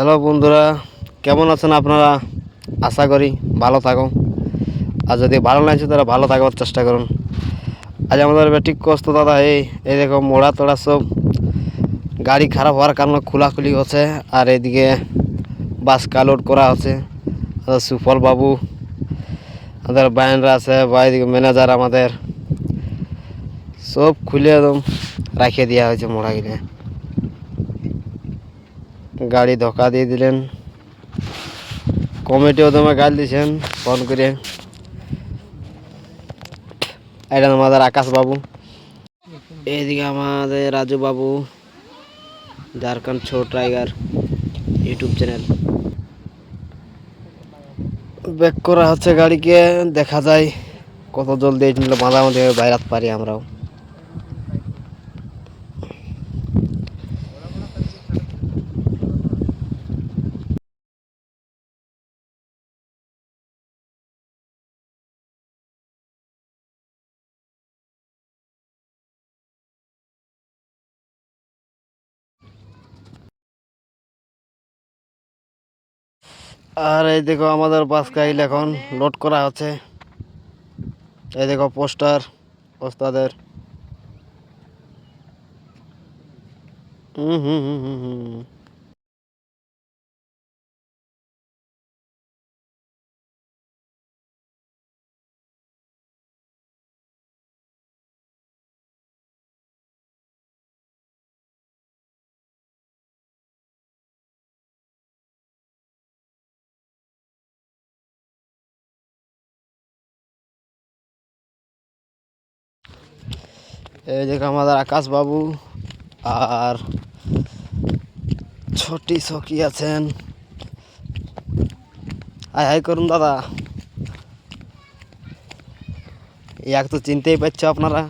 Hello বন্ধুরা, কেমন আছেন আপনারা? আশা করি ভালো থাকো আর যদি ভালো লাগছে তারা ভালো থাকার চেষ্টা করুন। আজ আমাদের বেটিক কষ্ট দাদা এই দেখো মোড়া তোড়া সব গাড়ি খারাপ হওয়ার কারণে খোলাখুলি হচ্ছে আর এদিকে বাস কালোড করা হচ্ছে। সুফল বাবু, আমাদের বায়নরা আছে, বা এদিকে ম্যানেজার আমাদের। সব খুলে একদম রাখিয়ে দেওয়া হয়েছে মোড়া গিলে গাড়ি ধোকা দিয়ে দিলেন। কমিটিও তোমার গাল দিয়েছেন ফোন করে। এটা আমাদের আকাশ বাবু। এইদিকে আমাদের রাজু বাবু, ঝাড়খণ্ড ছো টাইগার ইউটিউব চ্যানেল। ব্যাক করা হচ্ছে গাড়িকে, দেখা যায় কত জলদি মাঝামাঝি বাইরাত পারি আমরাও। আর এই দেখো আমাদের বাস কাইল এখন লোড করা হচ্ছে। এই দেখো পোস্টার ওস্তাদের। হুম হুম হুম হুম হুম। এই দেখো আমাদের আকাশ বাবু আর ছোটি সখী আছেন। হাই হাই করুন দাদা। এক তো চিনতেই পারছ আপনারা।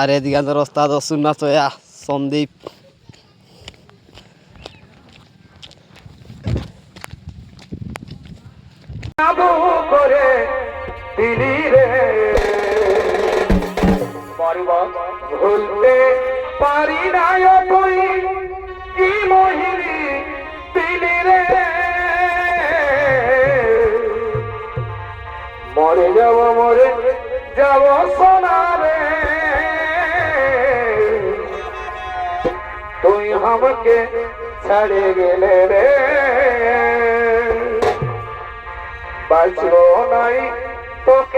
আর এদিকে আমাদের ওস্তাদ অসুন্না চয়া সন্দীপ। করে ভুলতে পারি না তুই কি মহিলি দিলি রে? মরে যাব মরে যাব সোনা রে। তুই আমাকে ছাড়ে গেলে রে। বাঁচলো নাই তোকে